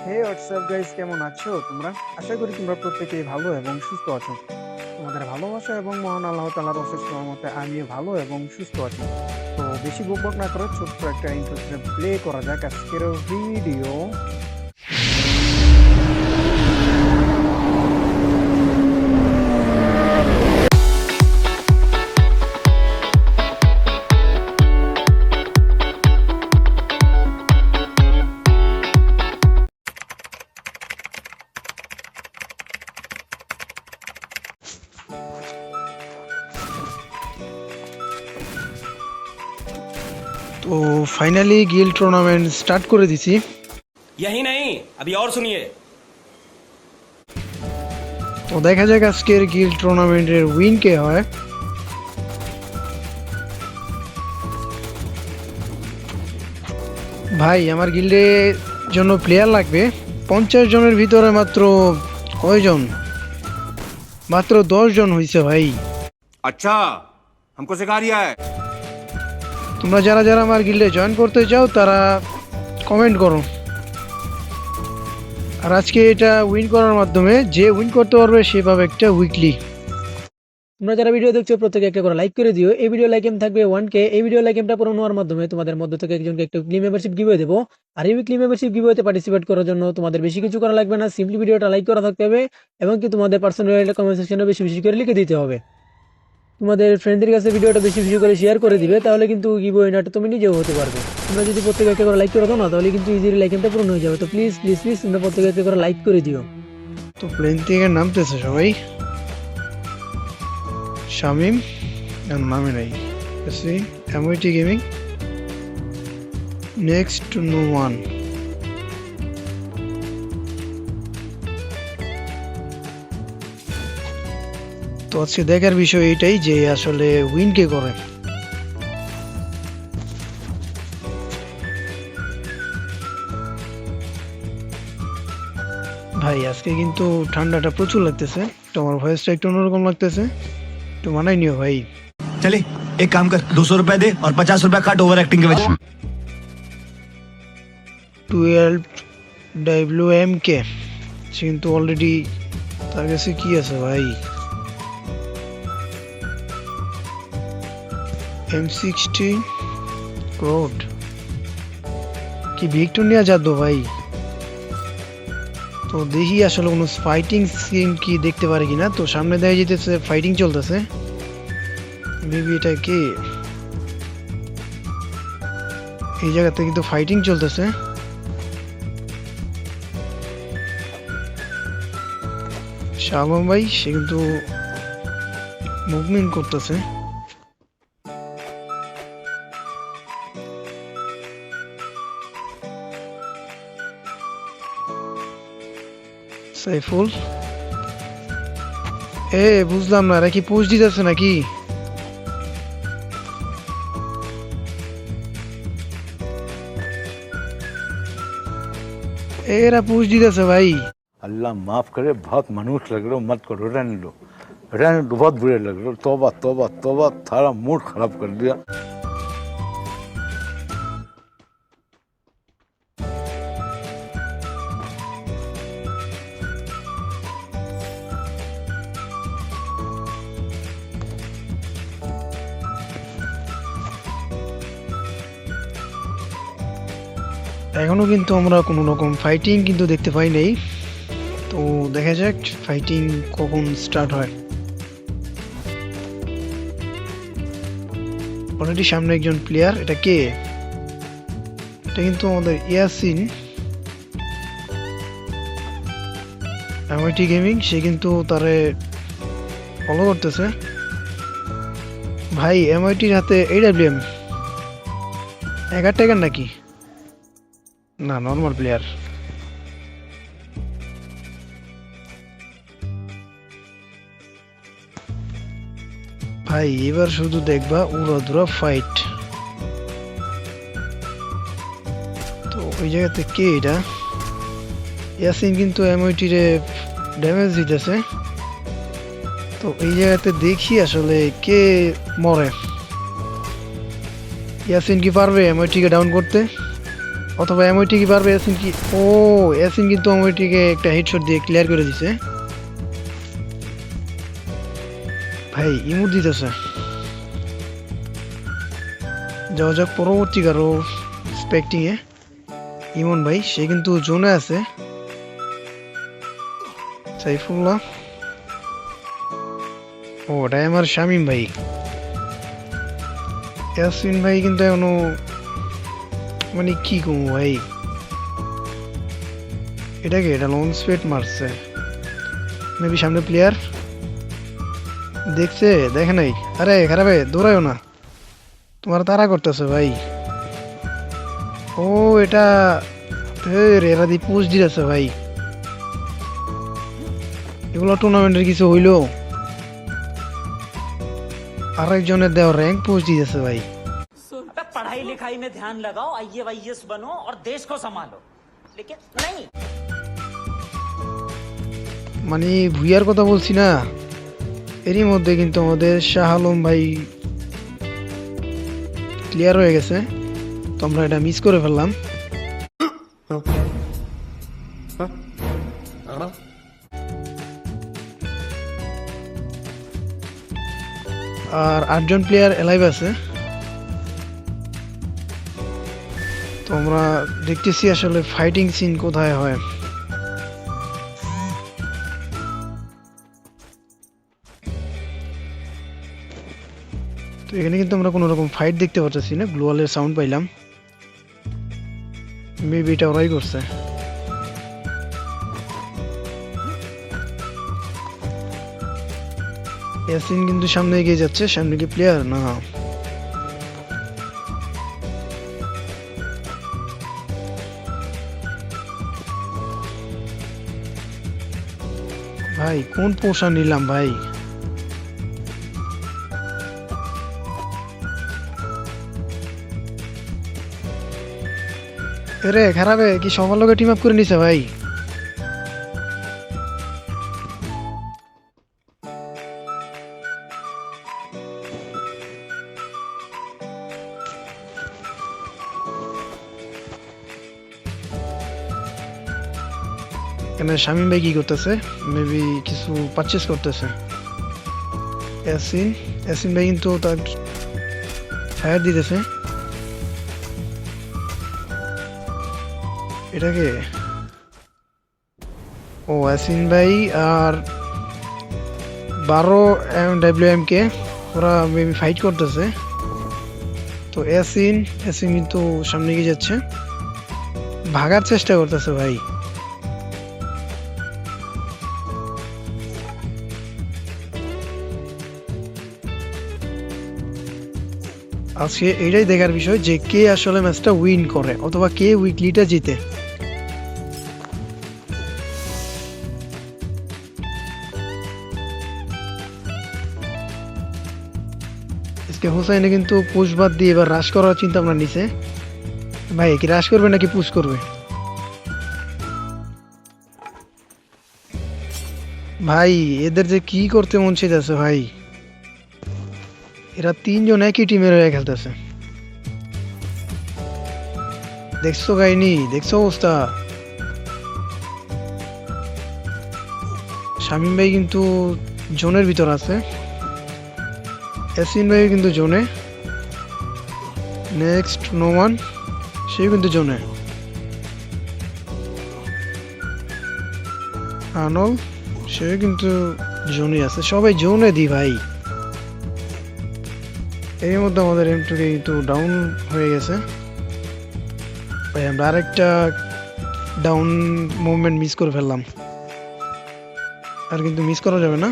হে WhatsApp guys কেমন আছো তোমরা? আশা করি তোমরা প্রত্যেকেই ভালো এবং সুস্থ আছো। তোমাদের ভালোবাসা এবং মহান আল্লাহ তালার অশেষ রহমতে আমিও ভালো এবং সুস্থ আছি। তো বেশি বকবক না করে ছোট্ট একটা ইন্টারেস্টে প্লে করা যাক আজকের ভিডিও তো ফাইনালি গিল টুর্নামেন্ট স্টার্ট করে দিছি यही नहीं अभी और सुनिए তো দেখা যাক আজকের গিল টুর্নামেন্টের উইন কে হয় ভাই আমার গিল্ডে জন্য প্লেয়ার লাগবে পঞ্চাশ জনের ভিতরে মাত্র কয়জন মাত্র দশ জন হয়েছে ভাই अच्छा हमको सिखा रिया है তোমরা যারা যারা আমার গিল্ডে জয়েন করতে চাও, তারা কমেন্ট করো। আর আজকে এটা উইন করার মাধ্যমে যে উইন করতে পারবে, সে পাবে একটা উইকলি তোমরা যারা ভিডিও দেখছ প্রত্যেকে একটা করে লাইক করে দিও। এই ভিডিও লাইক এম থাকবে ওয়ান কে এই ভিডিও লাইক এমটা পূরণ হওয়ার মাধ্যমে তোমাদের মধ্য থেকে একজনকে একটা উইকলি মেম্বারশিপ গিভওয়ে দেবো। আর এই উইকলি মেম্বারশিপ গিভওয়েতে পার্টিসিপেট করার জন্য তোমাদের বেশি কিছু করা লাগবে না। সিম্পলি ভিডিওটা লাইক করা থাকতে হবে এবং কি তোমাদের পার্সোনাল কমেন্ট সেকশনে বেশি বেশি করে লিখে দিতে হবে। তোমাদের ফ্রেন্ডদের কাছে ভিডিওটা বেশি বেশি করে শেয়ার করে দিবে, তাহলে কিন্তু গিভওয়ে নাটা তুমি নিজেও হতে পারবে। তোমরা যদি প্রত্যেকে একটা করে লাইক করে দাও না, তাহলে কিন্তু ইজিলি লাইক এমটা পূরণ হয়ে যাবে। তো প্লিজ প্লিজ প্লিজ তোমরা প্রত্যেকে একটা করে লাইক করে দিও। তো প্লেন থেকে নামতেছে সবাই। শামিম নামে নাই MIT gaming next no one তো আজকে দেখার বিষয় এটাই যে আসলে উইন কে করে? ভাই আজকে কিন্তু ঠান্ডাটা প্রচুর লাগতেছে। তোমার ভয়েসটা একটু অন্যরকম লাগতেছে। একটু মানাই নিও ভাই। চলে এক কাম কর দুশো রুপিয়া দে আর পচাশ রুপিয়া কাট ওভার অ্যাক্টিং কে বেচ ডাব্লিউ এম কে সে কিন্তু অলরেডি তার কাছে কি আছে ভাই? এম সিক্সটি রোড কি ভিক্টোরিয়া যাদব ভাই? তো দেখি আসলে কোনো ফাইটিং সিন কি দেখতে পারে কিনা। তো সামনে দেখা যেতেছে ফাইটিং চলতেছে। মেবি এটা কে? এই জায়গাতে কিন্তু ফাইটিং চলতেছে। শাহবাম ভাই, সে কিন্তু মুভমেন্ট করতেছে। সাইফুল এ বুঝলাম না এরা কি পোস্ট দিতেছে নাকি এরা পোস্ট দিতেছে ভাই अल्लाह माफ करे बहुत मनुष्य लग रहे हो मत करो रहने दो रहने दो बहुत बुरे लग रहे हो तोबा तोबा तोबा थारा मूड खराब कर दिया এখনও কিন্তু আমরা কোনো রকম ফাইটিং কিন্তু দেখতে পাই নাই। তো দেখা যাক ফাইটিং কখন স্টার্ট হয়। অলরেডি সামনে একজন প্লেয়ার এটা কে? এটা কিন্তু আমাদের ইয়াসিন। এমআইটি গেমিং সে কিন্তু তারে ফলো করতেছে। ভাই এমআইটির হাতে এইডাব্লিউএম এগার টাকার নাকি? না নর্মাল প্লেয়ার ভাই, এবার শুধু দেখবা উড়াধুরা ফাইট তো ওই জায়গাতে কে এটা? ইয়াসিন কিন্তু এমওইটি রে ড্যামেজ দিতেছে। তো এই জায়গাতে দেখি আসলে কে মরে। ইয়াসিন কি পারবে এমওইটিকে ডাউন করতে? অথবা এমওইটি কি পারবে এসিন কি? ও এসিন কিন্তু এমওইটিকে একটা হেডশট দিয়ে ক্লিয়ার করে দিছে। ভাই ইমু দিতেছে। যাওয়া যাক পরবর্তী কারও স্পেক্টিং এ। ইমন ভাই, সে কিন্তু জোনে আছে। সাইফুল্লাহ। ও ওটাই আমার শামিম ভাই। ইয়াসিন ভাই কিন্তু এখনও মানে কি কমু ভাই? এটাকে এটা লং স্পেড মারছে। মেবি সামনে প্লেয়ার দেখছে? দেখে নাই? আরে, খারাপ, দৌড়ায়ও না। তোমার তারা করতেছে ভাই। ও, এটা এরা দিয়ে পোস্ট দিতেছে ভাই। এগুলো টুর্নামেন্টের কিছু হইল আরেকজনের দেওয়া র্যাঙ্ক পোস্ট দিতেছে ভাই। पढ़ाई लिखाई में ध्यान लगाओ आइए वाईएस बनो और देश को संभालो लेकिन नहीं মানে ভুইয়ার কথা বলছি না এরই মধ্যে কিন্তু আমাদের শাহ আলম ভাই ক্লিয়ার হয়ে গেছে তো আমরা এটা মিস করে ফেললাম আর আটজন প্লেয়ার এলাইভ আছে আমরা দেখতেছি আসলে ফাইটিং সিন কোথায় হয়। তো এখানে কিন্তু আমরা কোনো রকম ফাইট দেখতে পাচ্ছি না গ্লোয়ালের সাউন্ড পাইলাম। মেবি এটা ওরাই করছে। ইয়াসিন কিন্তু সামনে এগিয়ে যাচ্ছে, সামনে কি প্লেয়ার না। ভাই, কোন পোষা নিলাম ভাই? রে খারাপে কি সবার লোকে টিম আপ করে নিছে ভাই? এখানে শামিম ভাই কি করতেছে? মেবি কিছু পারচেস করতেছে। ইয়াসিন ইয়াসিন ভাই কিন্তু তার ফায়ার দিতেছে। এটাকে ও আসিন ভাই আর বারো ডাব্লিউ এম কে ওরা মেবি ফাইট করতেছে। তো এসিন এসিন কিন্তু সামনে গিয়ে যাচ্ছে। ভাগার চেষ্টা করতেছে ভাই। আজকে এটাই দেখার বিষয় যে কে আসলে ম্যাচটা উইন করে অথবা কে উইকলিটা জিতে। আজকে হোসাইনে কিন্তু পুশ বাদ দিয়ে এবার হ্রাস করার চিন্তা ভাবনা নিছে। ভাই, কি হ্রাস করবে নাকি পুশ করবে? ভাই, এদের যে কি করতে মন চাইতেছে ভাই? এরা তিনজন একই টিমের হয়ে খেলতেছে। দেখছ গাইনি দেখছ অবস্থা? শামিম ভাই কিন্তু জোনের ভিতর আছে। এসিন ভাই কিন্তু জোনে। নেক্সট নোমান, সেও কিন্তু জোনে। আনল সে কিন্তু জোনে আছে। সবাই জোনে দি ভাই। এর মধ্যে আমাদের এম টুকে কিন্তু ডাউন হয়ে গেছে। আমরা আরেকটা ডাউন মুভমেন্ট মিস করে ফেললাম। আর কিন্তু মিস করা যাবে না।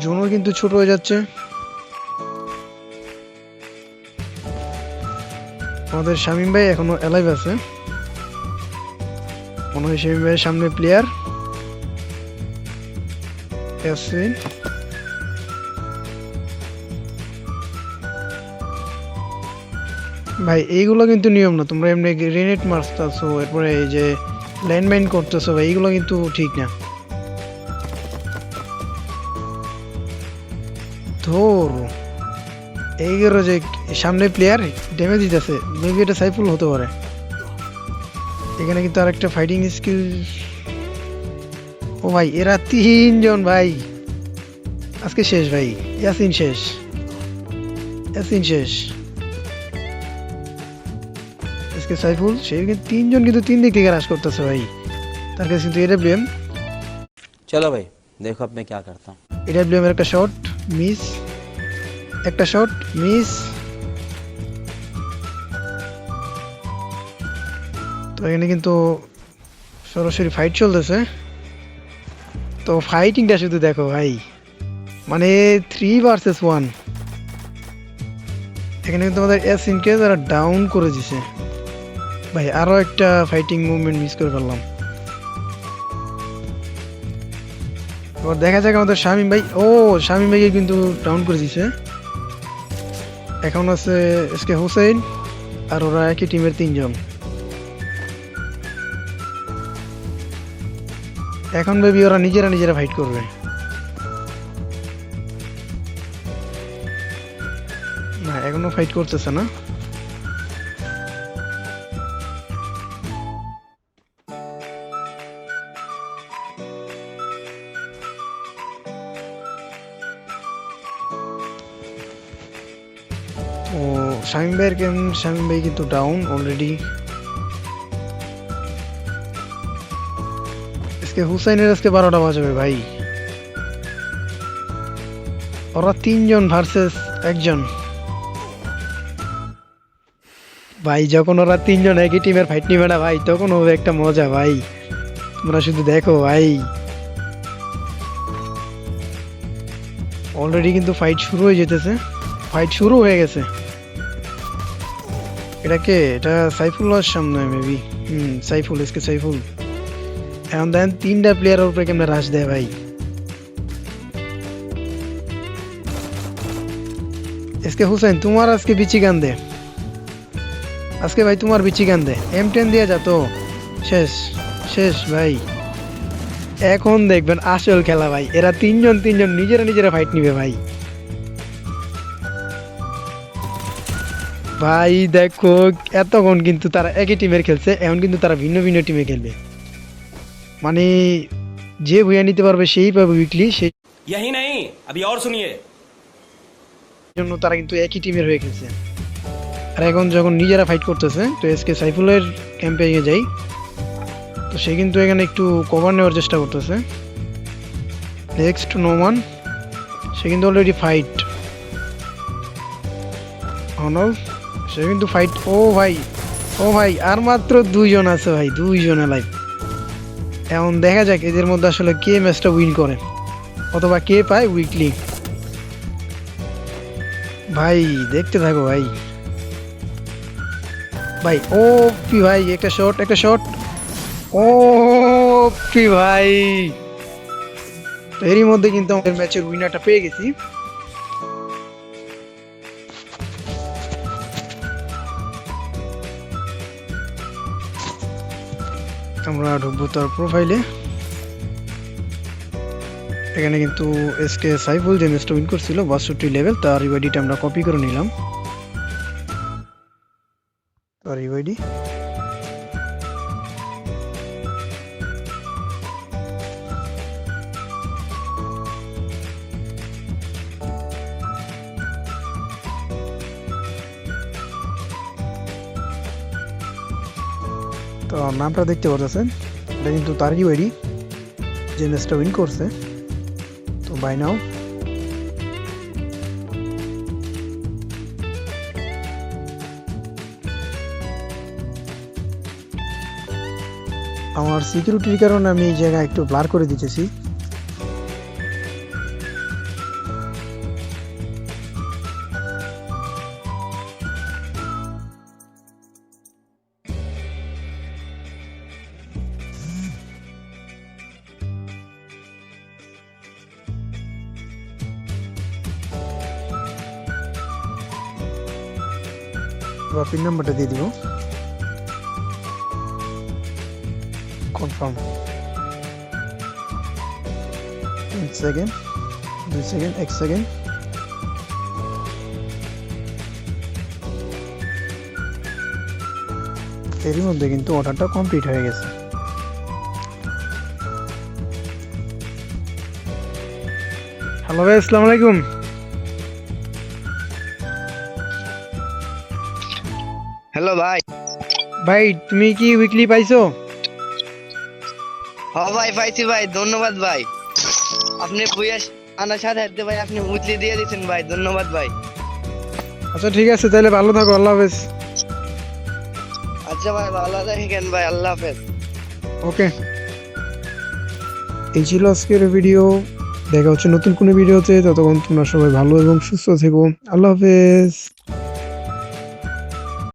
জোনও কিন্তু ছোট হয়ে যাচ্ছে। আমাদের শামিম ভাই এখনও অ্যালাইভ আছে। মনে হয় শামিম ভাইয়ের সামনে প্লেয়ার ইয়াসিন ভাই, এইগুলো কিন্তু নিয়ম না। তোমরা এমনি গ্রেনেড মারতেছো, এরপরে এই যে ল্যান্ডমাইন করতেছো, ভাই, এইগুলো কিন্তু ঠিক না। ধর এইগুলো যে সামনে প্লেয়ার ড্যামেজ দিতেছে মেবি এটা সাইফুল হতে পারে। এখানে কিন্তু আরেকটা ফাইটিং স্কিল ও ভাই, এরা তিনজন, ভাই। আজকে শেষ, ভাই। ইয়াসিন শেষ। ইয়াসিন শেষ। আজকে সাইফুল সে কিন্তু তিনজন কিন্তু তিন দিক থেকে রাশ করতেছে ভাই। তার কাছে কিন্তু এডাব্লিউএম চলো ভাই দেখো আপনি কি করতে এডাব্লিউএম ব্লেমের একটা শট মিস একটা শট মিস তো এখানে কিন্তু সরাসরি ফাইট চলতেছে। তো ফাইটিংটা শুধু দেখো ভাই মানে থ্রি ভার্সেস ওয়ান এখানে কিন্তু আমাদের এস ইনকে তারা ডাউন করে দিছে। ভাই, আরও একটা ফাইটিং মুভমেন্ট মিস করে ফেললাম। এবার দেখা যাক আমাদের শামিম ভাই। ও, শামিম ভাইকে কিন্তু ডাউন করে দিছে। এখন আছে এস কে হোসেন আর ওরা একই টিমের তিনজন। এখন বেবি ওরা নিজেরা নিজেরা ফাইট করবে। না, এখনও ফাইট করতেছে না। ও, শামিম ভাইয়ের কেন শামিম ভাই কিন্তু ডাউন অলরেডি আজকে হুসাইনের আজকে বারোটা বাজাবে ভাই। ওরা তিনজন ভার্সেস একজন। ভাই, যখন ওরা তিনজন একই টিমের ফাইট নিবে না ভাই, তখন হবে একটা মজা ভাই। তোমরা শুধু দেখো ভাই। অলরেডি কিন্তু ফাইট শুরু হয়ে যেতেছে। ফাইট শুরু হয়ে গেছে। এটা কে? এটা সাইফুল্লাহর সামনে মেবি হুম, সাইফুল এসকে সাইফুল। এখন দেন তিনটা প্লেয়ারের উপরে কেমন রাশ দেয় ভাই। এসকে হুসেন, তোমার আজকে বিচি গান দে। আজকে ভাই তোমার বিচি গান দে। এম টেন দিয়ে যা তো। শেষ শেষ ভাই। এখন দেখবেন আসল খেলা ভাই। এরা তিনজন তিনজন নিজেরা নিজেরা ফাইট নিবে ভাই। ভাই দেখো এতক্ষণ কিন্তু তারা একই টিমের খেলছে এখন কিন্তু তারা ভিন্ন ভিন্ন টিমে খেলবে মানে যে ভুয়া নিতে পারবে সেই পাবে উইকলি সেই यही नहीं अभी और सुनिए জন্য তারা কিন্তু একই টিমের হয়ে খেলছে আর এখন যখন নিজেরা ফাইট করতেছে তো এসকে সাইফুলের ক্যাম্পে যাই তো সে কিন্তু এখানে একটু কভার নেওয়ার চেষ্টা করতেছে নেক্সট নোমান সে কিন্তু অলরেডি ফাইট অনল সে কিন্তু ফাইট ও ভাই ও ভাই, আর মাত্র দুইজন আছে ভাই, দুইজন লাইভ এখন দেখা যাক এদের মধ্যে আসলে কে ম্যাচটা উইন করে, অথবা কে পায় উইকলি ভাই, দেখতে থাকো ভাই। ভাই, ও পি ভাই, একটা শট একটা শট ও পি ভাই। এরই মধ্যে কিন্তু আমাদের ম্যাচের উইনারটা পেয়ে গেছি। আমরা ঢুকবো তার প্রোফাইলে এখানে কিন্তু এস কে সাইফুল যে ম্যাচটা উইন করছিল, বাষট্টি লেভেল তার ইউআইডিটা আমরা কপি করে নিলাম। তার ইউআইডি তো নামটা দেখতে পাচ্ছেন এটা কিন্তু তার বাড়ি, যে ম্যাচটা উইন করছে। তো বাই নাও আমার সিকিউরিটির কারণে আমি এই জায়গা একটু ব্লার করে দিতেছি। পিন নাম্বারটা দিয়ে দিব। কনফার্ম এক সেকেন্ড দুই সেকেন্ড এক সেকেন্ড এরই মধ্যে কিন্তু অর্ডারটা কমপ্লিট হয়ে গেছে। হ্যালো ভাই, আসসালামু আলাইকুম। হ্যালো ভাই। ভাই তুমি কি উইকলি পাইছো? হ ভাই পাইছি ভাই ধন্যবাদ ভাই। আপনি বুয়াস আনার সাথে ভাই আপনি উতলি দিয়ে দিয়েছেন ভাই ধন্যবাদ ভাই। আচ্ছা ঠিক আছে তাহলে ভালো থাকো আল্লাহ হাফেজ। আচ্ছা ভাই ভালো থাকেন ভাই আল্লাহ হাফেজ। ওকে। এই ছিল আজকের ভিডিও দেখা হচ্ছে নতুন কোনো ভিডিওতে ততক্ষণ তোমরা সবাই ভালো এবং সুস্থ থেকো। আল্লাহ হাফেজ।